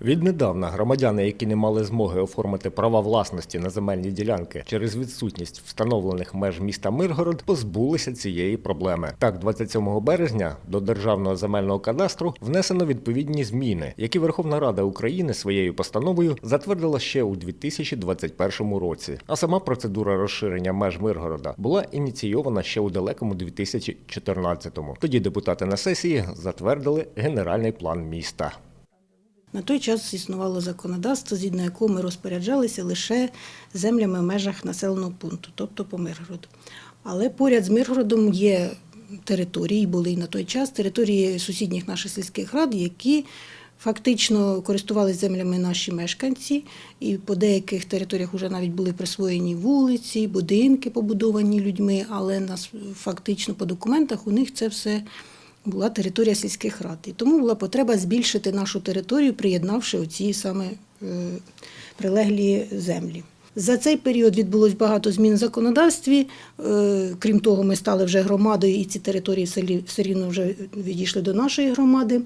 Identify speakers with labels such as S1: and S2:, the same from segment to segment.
S1: Віднедавна громадяни, які не мали змоги оформити права власності на земельні ділянки через відсутність встановлених меж міста Миргород, позбулися цієї проблеми. Так, 27 березня до Державного земельного кадастру внесено відповідні зміни, які Верховна Рада України своєю постановою затвердила ще у 2021 році. А сама процедура розширення меж Миргорода була ініційована ще у далекому 2014-му. Тоді депутати на сесії затвердили генеральний план міста.
S2: На той час існувало законодавство, згідно якого ми розпоряджалися лише землями в межах населеного пункту, тобто по Миргороду. Але поряд з Миргородом є території, були і на той час території сусідніх наших сільських рад, які фактично користувалися землями наші мешканці, і по деяких територіях вже навіть були присвоєні вулиці, будинки побудовані людьми, але нас фактично по документах у них це все була територія сільських рад. І тому була потреба збільшити нашу територію, приєднавши оці саме е, прилеглі землі. За цей період відбулось багато змін в законодавстві. Е, Крім того, ми стали вже громадою, і ці території все все рівно вже відійшли до нашої громади.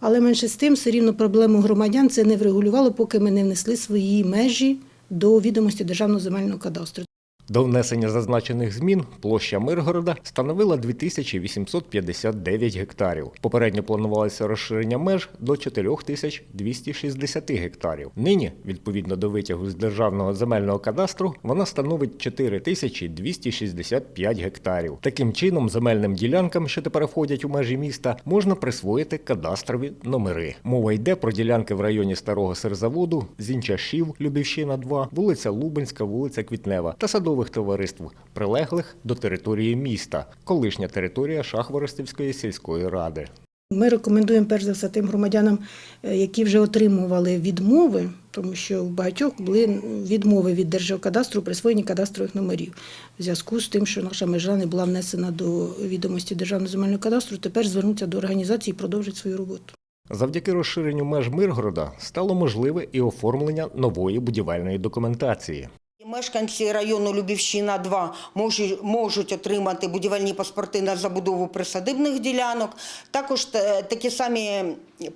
S2: Але менше з тим, все рівно проблему громадян це не врегулювало, поки ми не внесли свої межі до відомості Державного земельного кадастру.
S1: До внесення зазначених змін площа Миргорода становила 2859 гектарів. Попередньо планувалося розширення меж до 4260 гектарів. Нині, відповідно до витягу з державного земельного кадастру, вона становить 4265 гектарів. Таким чином, земельним ділянкам, що тепер входять у межі міста, можна присвоїти кадастрові номери. Мова йде про ділянки в районі старого сирзаводу, Зінчашів, Любівщина 2, вулиця Лубенська, вулиця Квітнева та садових товариств, прилеглих до території міста, колишня територія Шахворостівської сільської ради.
S2: Ми рекомендуємо перш за все тим громадянам, е, які вже отримували відмови, тому що у багатьох були відмови від Держгеокадастру у присвоєнні кадастрових номерів. В зв'язку з тим, що наша межа не була внесена до відомості Державного земельного кадастру, тепер звернуться до організації і продовжать свою роботу.
S1: Завдяки розширенню меж Миргорода стало можливе і оформлення нової будівельної документації.
S3: Мешканці району Любівщина 2 можуть, можуть отримати будівельні паспорти на забудову присадибних ділянок. Також е, такі самі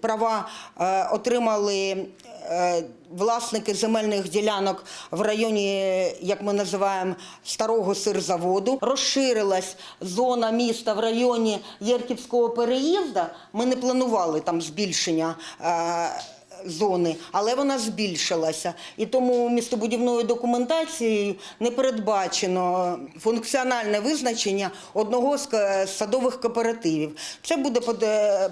S3: права е, отримали е, власники земельних ділянок в районі, як ми називаємо, старого сирзаводу. Розширилась зона міста в районі Єрківського переїзду. Ми не планували там збільшення. Е, зони, але вона збільшилася. І тому містобудівною документацією не передбачено функціональне визначення одного з садових кооперативів. Це буде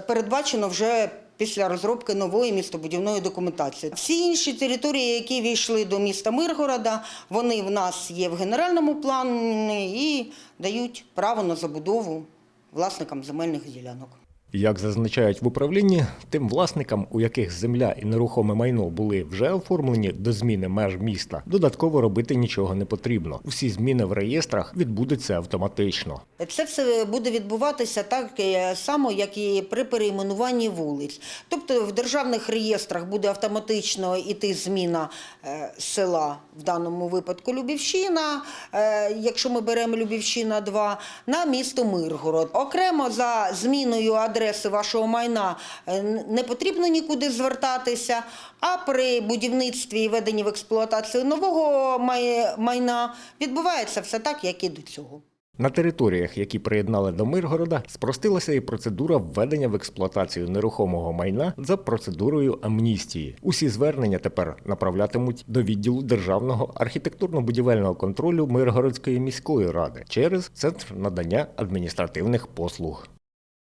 S3: передбачено вже. Після розробки нової містобудівної документації. Всі інші території, які війшли до міста Миргорода, вони в нас є в генеральному плані і дають право на забудову власникам земельних ділянок.
S1: Як зазначають в управлінні, тим власникам, у яких земля і нерухоме майно були вже оформлені до зміни меж міста, додатково робити нічого не потрібно. Всі зміни в реєстрах відбудуться автоматично.
S3: Це все буде відбуватися так е, само, як і при перейменуванні вулиць. Тобто в державних реєстрах буде автоматично йти зміна е, села, в даному випадку Любівщина, е, якщо ми беремо Любівщина 2, на місто Миргород. Окремо за зміною адреси вашого майна е, не потрібно нікуди звертатися, а при будівництві і введенні в експлуатацію нового майна відбувається все так, як і до цього.
S1: На територіях, які приєднали до Миргорода, спростилася і процедура введення в експлуатацію нерухомого майна за процедурою амністії. Усі звернення тепер направлятимуть до відділу державного архітектурно-будівельного контролю Миргородської міської ради через центр надання адміністративних послуг.